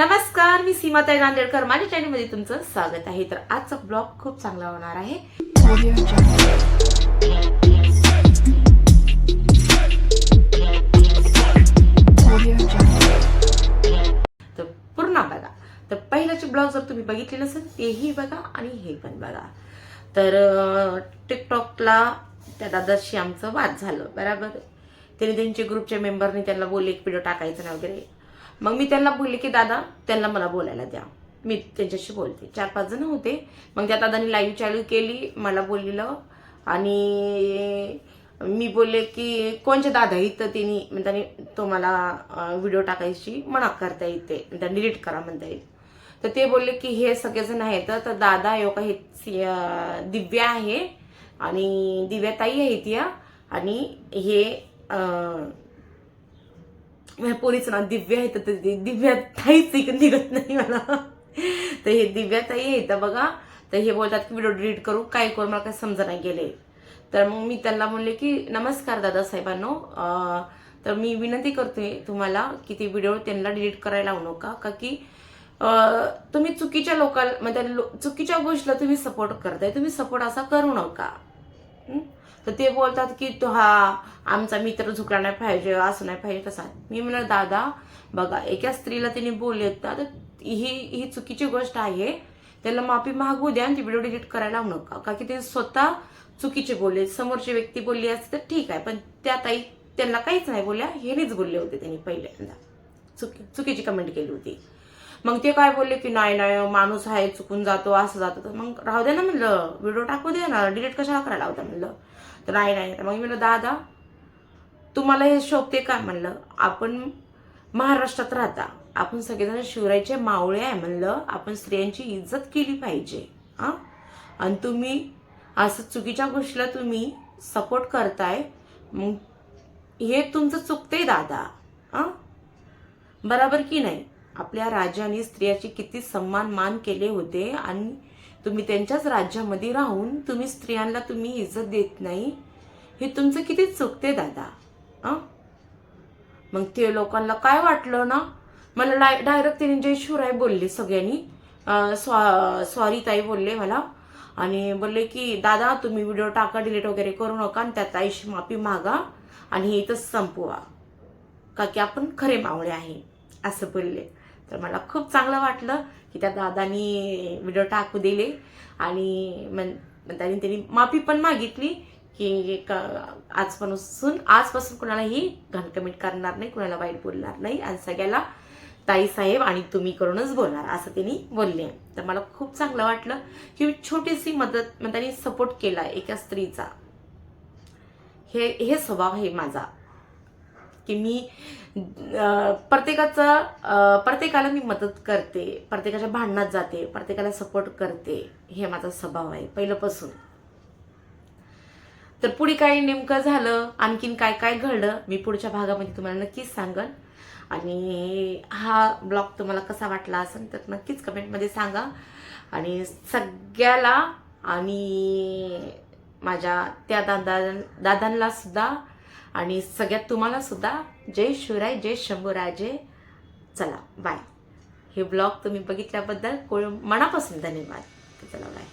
नमस्कार मी सीमाताई नांदेडकर माझ्या चॅनलमध्ये तुमचं स्वागत आहे. तर आजचा ब्लॉग खूप चांगला होणार आहे. तर पूर्ण बघा. तर पहिल्याचे ब्लॉग जर तुम्ही बघितले नसेल तेही बघा आणि हे पण बघा. तर टिकटॉकला त्या दादाशी आमचं वाद झालं बरोबर? त्याने त्यांचे ग्रुपच्या मेंबरने त्यांना बोलले एक व्हिडिओ टाकायचं नाही वगैरे. मग मी त्यांना बोलले की दादा त्यांना मला बोलायला द्या. मी त्यांच्याशी बोलते. चार पाच जण होते. मग त्या दादाने लाईव्ह चालू केली मला बोललेलं. आणि मी बोलले की कोणच्या दादा इथं तिने म्हणजे त्याने तो मला व्हिडिओ टाकायची मना करता येते. म्हणता डिलीट करा म्हणता येईल. तर ते बोलले की हे सगळेजण आहेत. तर दादा यो का हे दिव्या आहे. आणि दिव्या ताई आहे ती आणि हे माझ्या पोरीचं नाव दिव्या आहे तर दिव्या ताईच इकडे निघत नाही मला. तर हे दिव्या ताई आहे तर बघा. तर हे बोलतात की व्हिडिओ डिलीट करू काय करू मला काय समजा नाही गेले तर मग मी त्यांना म्हणले की नमस्कार दादा साहेबांनो. तर मी विनंती करते तुम्हाला की ते व्हिडिओ त्यांना डिलीट करायला लावू नका का की तुम्ही चुकीच्या लोकांना म्हणजे लो- चुकीच्या गोष्टीला तुम्ही सपोर्ट करताय तुम्ही सपोर्ट असा करू नका. तर ते बोलतात की तो हा आमचा मित्र झुकला नाही पाहिजे असं नाही पाहिजे तसा मी म्हणलं दादा बघा एका स्त्रीला तिने बोलले तर ही ही चुकीची गोष्ट आहे. त्याला माफी मागू द्या आणि ती व्हिडिओ डिलीट करायला लावू नका. का की ते स्वतः चुकीचे बोलले समोरची व्यक्ती बोलली असते तर ठीक आहे पण त्या ताई त्यांना काहीच नाही बोलल्या हेच बोलले होते त्यांनी पहिल्यांदा. चुकी चुकीची कमेंट केली होती. मग ते काय बोलले की नाही नाही माणूस आहे चुकून जातो असं जातो. तर मग राहू दे ना म्हणलं व्हिडिओ टाकू दे ना डिलीट कशाला करायला होता म्हणलं. तर नाही नाही. मग मी म्हणलं दादा तुम्हाला हे शोभते का? म्हणलं. आपण महाराष्ट्रात राहता. आपण सगळेजण शिवरायचे मावळे आहे म्हणलं. आपण स्त्रियांची इज्जत केली पाहिजे. हां? आणि तुम्ही असं चुकीच्या गोष्टीला तुम्ही सपोर्ट करताय. मग हे तुमचं चुकते दादा. हां? बराबर की नाही? आपल्या राजाने स्त्रियाचे किती सन्मान मान केले होते आणि तुम्ही त्यांच्याच राज्यामध्ये राहून तुम्ही स्त्रियांना तुम्ही इज्जत देत नाही हे तुमचं किती चुकते दादा मग ते लोकांना काय वाटलं ना? मला डाय डायरेक्ट त्यांनी जय शिवराय बोलले सगळ्यांनी. स्वा सॉरी ताई बोलले मला आणि बोलले की दादा तुम्ही व्हिडिओ टाका डिलीट वगैरे करू नका आणि त्या ताईशी माफी मागा आणि हे इथंच संपवा. का की आपण खरे मावळे आहे. असं बोलले. तर मला खूप चांगलं वाटलं की त्या दादानी व्हिडिओ टाकू दिले. आणि मन त्यांनी त्यांनी माफी पण मागितली की आजपासून आजपासून कुणालाही घाण कमेंट करणार नाही कुणाला वाईट बोलणार नाही. आणि सगळ्याला ताई साहेब आणि तुम्ही करूनच बोलणार असं त्यांनी बोलले. तर मला खूप चांगलं वाटलं की छोटीशी मदत त्यांनी सपोर्ट केला एका स्त्रीचा. हे हे स्वभाव आहे माझा. की मी प्रत्येकाचं प्रत्येकाला मी मदत करते प्रत्येकाच्या भांडणात जाते प्रत्येकाला सपोर्ट करते हे माझा स्वभाव आहे पहिल्यापासून. तर पुढे काय नेमकं झालं आणखीन काय काय घडलं मी पुढच्या भागामध्ये तुम्हाला नक्कीच सांगन. आणि हा ब्लॉग तुम्हाला कसा वाटला असेल तर नक्कीच कमेंटमध्ये सांगा. आणि सगळ्याला आणि माझ्या त्या दादा दादांना सुद्धा आणि सगळ्यात तुम्हाला सुद्धा जय शिवराय जय शंभूराजे. चला बाय हे ब्लॉग तुम्ही बघितल्याबद्दल कोण मनापासून धन्यवाद. चला बाय